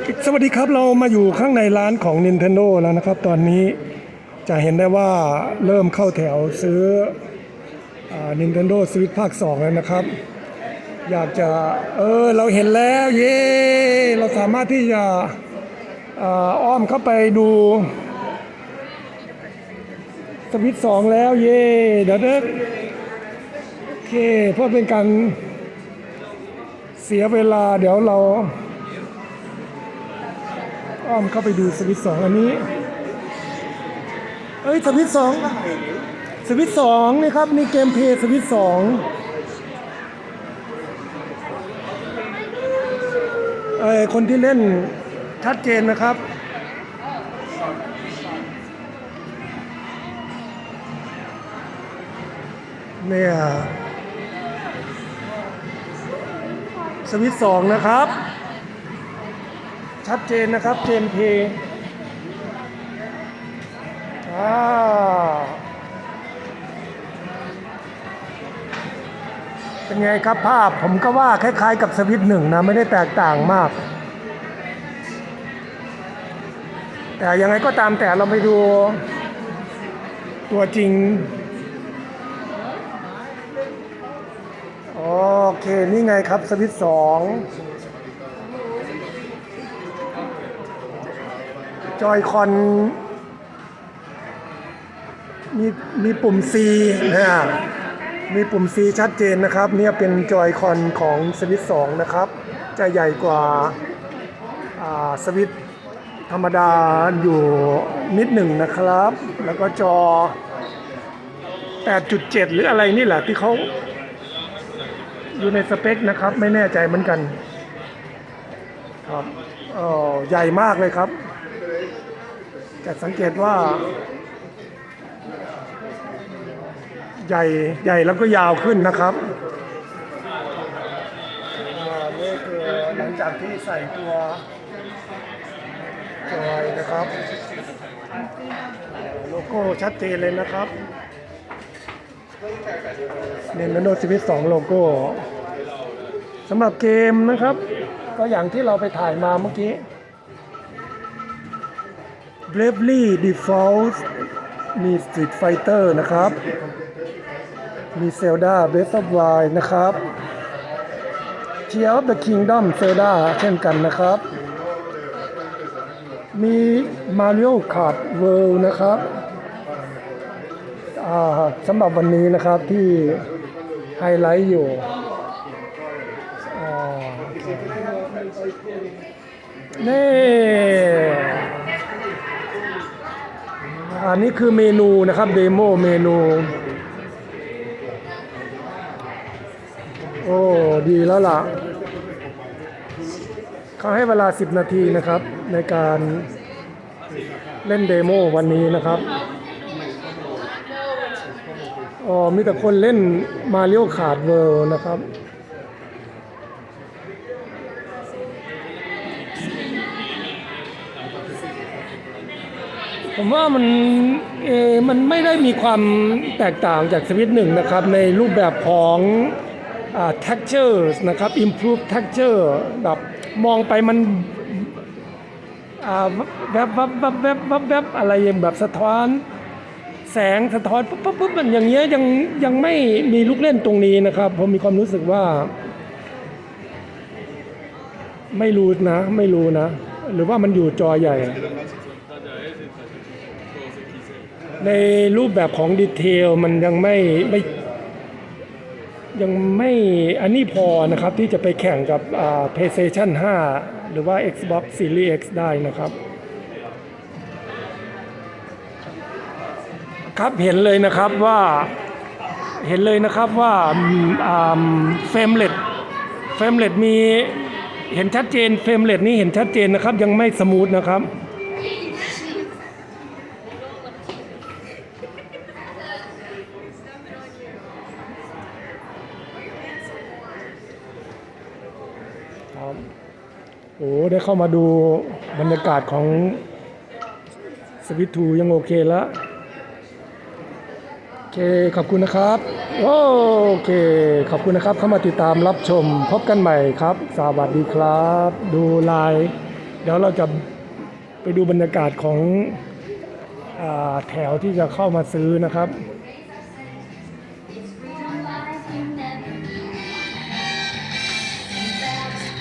สวัสดีครับเรามาอยู่ข้างในร้านของ Nintendo แล้วนะครับ ตอนนี้จะเห็นได้ว่าเริ่มเข้าแถวซื้ออ Nintendo Switch ภาค 2 แล้วนะครับ อยากจะ เออ เราเห็นแล้วเย้เราสามารถที่จะอ้อมเข้าไปดูสวิตสองแล้วเย้เดี๋ยวเด้อโอเคเพื่อเป็นการเสียเวลาเดี๋ยวเรา อ้อมเข้าไปดูสวิตสองอันนี้ เอ้ยสวิตสองสวิตสองนี่ครับนี่เกมเพย์สวิตสองเอ้ยคนที่เล่นชัดเจนนะครับเนี่ยสวิตสองนะครับ ชัดเจนนะครับเกมเพอ่าเป็นไงครับภาพผมก็ว่าคล้ายๆกับสวิตหนึ่งนะ ไม่ได้แตกต่างมาก แต่ยังไงก็ตามแต่เราไปดูตัวจริง โอเค นี่ไงครับสวิตสอง จอยคอนมีมีปุ่ม C นะมีปุ่ม C ชัดเจนนะครับ เนี่ยเป็นจอยคอนของสวิตสองนะครับ จะใหญ่กว่าสวิตธรรมดาอยู่นิดหนึ่งนะครับ แล้วก็จอ 8.7 หรืออะไรนี่แหละที่เขาอยู่ในสเปคนะครับ ไม่แน่ใจเหมือนกัน ครับเออใหญ่มากเลยครับ จะสังเกตว่า ใหญ่ใหญ่แล้วก็ยาวขึ้นนะครับนี่คือหลังจากที่ใส่ตัวจอยนะครับ โลโก้ชัดเจนเลยนะครับ Nintendo Switch 2โลโก้สำหรับเกมนะครับ ก็อย่างที่เราไปถ่ายมาเมื่อกี้ Bravely Default มี Street Fighter นะครับ มี Zelda Breath of Wild นะครับ Tears of the Kingdom Zelda เช่นกันนะครับ มี Mario Kart World นะครับสำหรับวันนี้นะครับที่ไฮไลท์อยู่นี่ อันนี้คือเมนูนะครับเดโมเมนู โอ้ ดีแล้วล่ะเขาให้เวลา 10 นาทีนะครับ ในการเล่นเดโมวันนี้นะครับอ๋อมีแต่คนเล่นมาเรียวขาดเวิลด์นะครับ ผมว่ามันเอมันไม่ได้มีความแตกต่างจากสวิตหนึ่งนะครับ ในรูปแบบของอ่า texture นะครับ improve texture แบบมองไปมันอ่าแวบวับวับแวบวับแวบอะไรแบบสะท้อนแสงสะท้อนปุ๊บปุ๊บปุ๊บมันอย่างเงี้ยยังยังไม่มีลูกเล่นตรงนี้นะครับ ผมมีความรู้สึกว่า ไม่รู้นะ ไม่รู้นะ หรือว่ามันอยู่จอใหญ่ ในรูปแบบของดีเทลมันยังไม่ไม่ยังไม่อันนี้พอนะครับที่จะไปแข่งกับ PlayStation 5 หรือว่า Xbox Series X ได้นะครับ ครับเห็นเลยนะครับว่าเห็นเลยนะครับว่าเฟรมเลตเฟรมเลตมีเห็นชัดเจนเฟรมเลตนี้เห็นชัดเจนนะครับยังไม่สมูทนะครับ ครับโอ้ได้เข้ามาดูบรรยากาศของสวิตทูยังโอเคแล้วโอเคขอบคุณนะครับ โอเค ขอบคุณนะครับ เข้ามาติดตามรับชม พบกันใหม่ครับ สวัสดีครับ ดูไลน์เดี๋ยวเราจะไปดูบรรยากาศของอแถวที่จะเข้ามาซื้อนะครับ